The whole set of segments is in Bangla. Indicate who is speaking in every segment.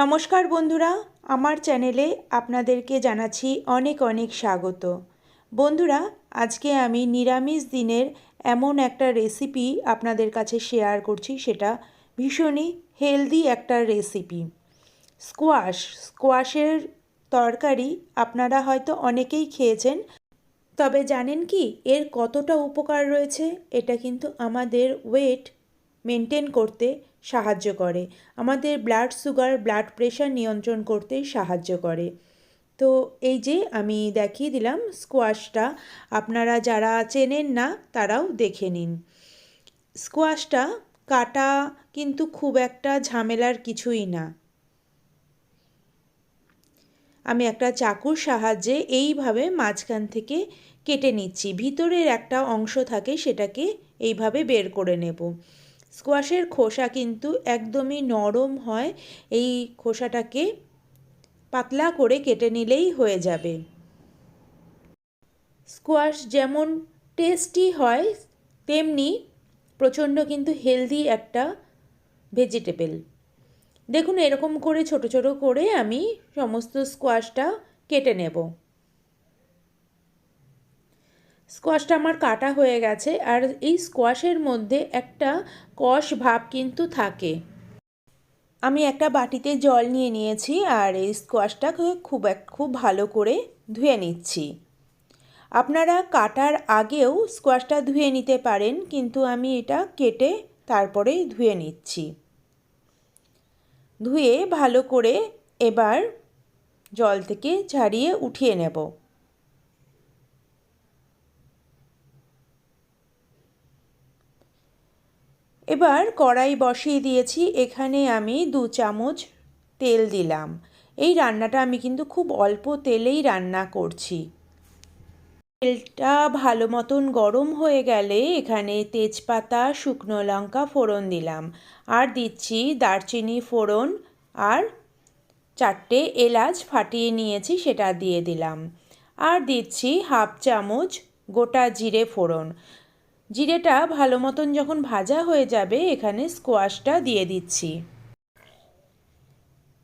Speaker 1: নমস্কার বন্ধুরা, আমার চ্যানেলে আপনাদেরকে জানাচ্ছি অনেক অনেক স্বাগত। বন্ধুরা, আজকে আমি নিরামিষ দিনের এমন একটা রেসিপি আপনাদের কাছে শেয়ার করছি, সেটা ভীষণই হেলদি একটা রেসিপি। স্কোয়াশ, স্কোয়াশের তরকারি আপনারা হয়তো অনেকেই খেয়েছেন, তবে জানেন কি এর কতটা উপকার রয়েছে, এটা কিন্তু আমাদের ওয়েট মেনটেন করতে সাহায্য করে। আমাদের ব্লাড সুগার ব্লাড প্রেশার নিয়ন্ত্রণ করতে সাহায্য করে। তো এই যে আমি দেখিয়ে দিলাম স্কোয়াশটা আপনারা যারা চেনেন না, তারাও দেখে নিন। স্কোয়াশটা কাটা কিন্তু খুব একটা ঝামেলার কিছুই না। আমি একটা চাকুর সাহায্যে এইভাবে মাঝখান থেকে কেটে নিচ্ছি। ভিতরের একটা অংশ থাকে, সেটাকে এইভাবে বের করে নেব। স্কোয়াশের খোসা কিন্তু একদমই নরম হয়। এই খোসাটাকে পাতলা করে কেটে নিলেই হয়ে যাবে। স্কোয়াশ যেমন টেস্টি হয়, তেমনি প্রচণ্ড কিন্তু হেলদি একটা ভেজিটেবল দেখুন, এরকম করে, ছোট ছোট করে আমি সমস্ত স্কোয়াশটা কেটে নেব। স্কোয়াশটা আমার কাটা হয়ে গেছে আর এই স্কোয়াশের মধ্যে একটা কষ ভাব কিন্তু থাকে। আমি একটা বাটিতে জল নিয়ে নিয়েছি আর এই স্কোয়াশটাকে খুব এক, খুব ভালো করে ধুয়ে নিচ্ছি। আপনারা কাটার আগেও স্কোয়াশটা ধুয়ে নিতে পারেন, কিন্তু আমি এটা কেটে তারপরেই ধুয়ে নিচ্ছি। ধুয়ে ভালো করে এবার জল থেকে ঝাড়িয়ে উঠিয়ে নেব। এবার কড়াই বসিয়ে দিয়েছি, এখানে আমি দু চামচ তেল দিলাম। এই রান্নাটা আমি কিন্তু খুব অল্প তেলেই রান্না করছি। তেলটা ভালো মতন গরম হয়ে গেলে এখানে তেজপাতা, শুকনো লঙ্কা ফোড়ন দিলাম। আর দিচ্ছি দারচিনি ফোড়ন আর চারটে এলাচ ফাটিয়ে নিয়েছি, সেটা দিয়ে দিলাম। আর দিচ্ছি হাফ চামচ গোটা জিরে ফোড়ন। জিরেটা ভালো মতন যখন ভাজা হয়ে যাবে, এখানে স্কোয়াশটা দিয়ে দিচ্ছি।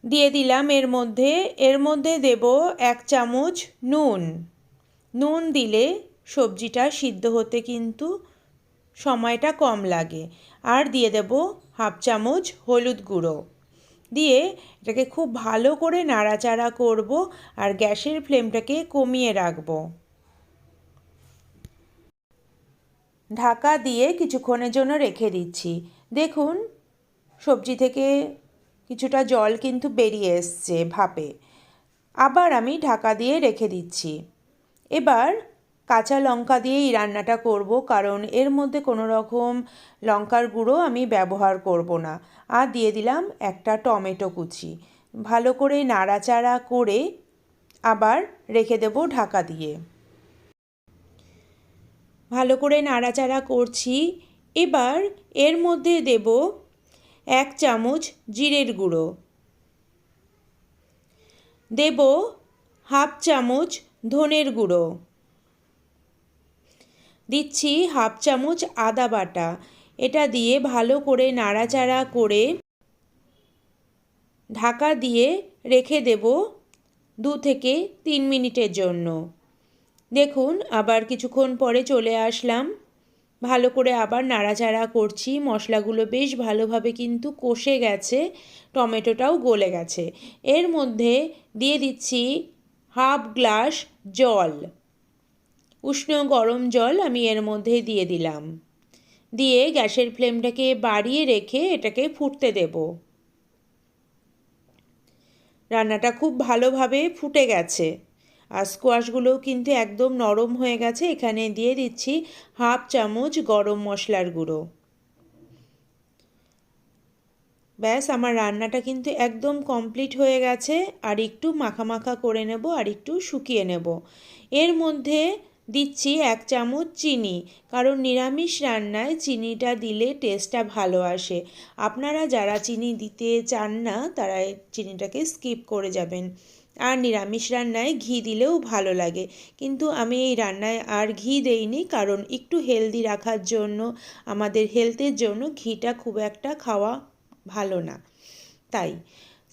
Speaker 1: দিয়ে দিলাম এর মধ্যে এর মধ্যে দেব এক চামচ নুন। নুন দিলে সবজিটা সিদ্ধ হতে কিন্তু সময়টা কম লাগে। আর দিয়ে দেব হাফ চামচ হলুদ গুঁড়ো। দিয়ে এটাকে খুব ভালো করে নাড়াচাড়া করব আর গ্যাসের ফ্লেমটাকে কমিয়ে রাখব। ঢাকা দিয়ে কিছুক্ষণের জন্য রেখে দিচ্ছি। দেখুন, সবজি থেকে কিছুটা জল কিন্তু বেরিয়ে এসছে ভাপে। আবার আমি ঢাকা দিয়ে রেখে দিচ্ছি। এবার কাঁচা লঙ্কা দিয়ে এই রান্নাটা করব, কারণ এর মধ্যে কোনো রকম লঙ্কার গুঁড়ো আমি ব্যবহার করব না। আর দিয়ে দিলাম একটা টমেটো কুচি। ভালো করে নাড়াচাড়া করে আবার রেখে দেব ঢাকা দিয়ে। ভালো করে নাড়াচাড়া করছি। এবার এর মধ্যে দেব এক চামচ জিরের গুঁড়ো। দেব হাফ চামচ ধনের গুঁড়ো। দিচ্ছি হাফ চামচ আদা বাটা। এটা দিয়ে ভালো করে নাড়াচাড়া করে ঢাকা দিয়ে রেখে দেব দু থেকে তিন মিনিটের জন্য। দেখুন, আবার কিছুক্ষণ পরে চলে আসলাম। ভালো করে আবার নাড়াচাড়া করছি। মশলাগুলো বেশ ভালোভাবে কিন্তু কষে গেছে, টমেটোটাও গলে গেছে। এর মধ্যে দিয়ে দিচ্ছি হাফ গ্লাস জল। উষ্ণ গরম জল আমি এর মধ্যে দিয়ে দিলাম। দিয়ে গ্যাসের ফ্লেমটাকে বাড়িয়ে রেখে এটাকে ফুটতে দেব। রান্নাটা খুব ভালোভাবে ফুটে গেছে। আর স্কোয়াশগুলোও কিন্তু একদম নরম হয়ে গেছে। এখানে দিয়ে দিচ্ছি হাফ চামচ গরম মশলার গুঁড়ো। ব্যাস, আমার রান্নাটা কিন্তু একদম কমপ্লিট হয়ে গেছে। আর একটু মাখা মাখা করে নেব আর একটু শুকিয়ে নেব। এর মধ্যে দিচ্ছি এক চামচ চিনি। কারণ নিরামিষ রান্নায় চিনিটা দিলে টেস্টটা ভালো আসে। আপনারা যারা চিনি দিতে চান না, তারা চিনিটাকে স্কিপ করে যাবেন। আর নিরামিষ রান্নায় ঘি দিলেও ভালো লাগে। কিন্তু আমি এই রান্নায় আর ঘি দেইনি কারণ একটু হেলদি রাখার জন্য, আমাদের হেলথের জন্য ঘিটা খুব একটা খাওয়া ভালো না। তাই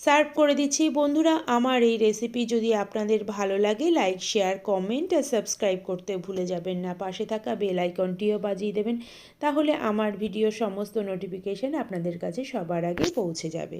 Speaker 1: সার্ভ করে দিচ্ছি। বন্ধুরা, আমার এই রেসিপি যদি আপনাদের ভালো লাগে লাইক শেয়ার কমেন্ট আর সাবস্ক্রাইব করতে ভুলে যাবেন না। পাশে থাকা বেল আইকনটিও বাজিয়ে দেবেন। তাহলে আমার ভিডিও সমস্ত নোটিফিকেশান আপনাদের কাছে সবার আগে পৌঁছে যাবে।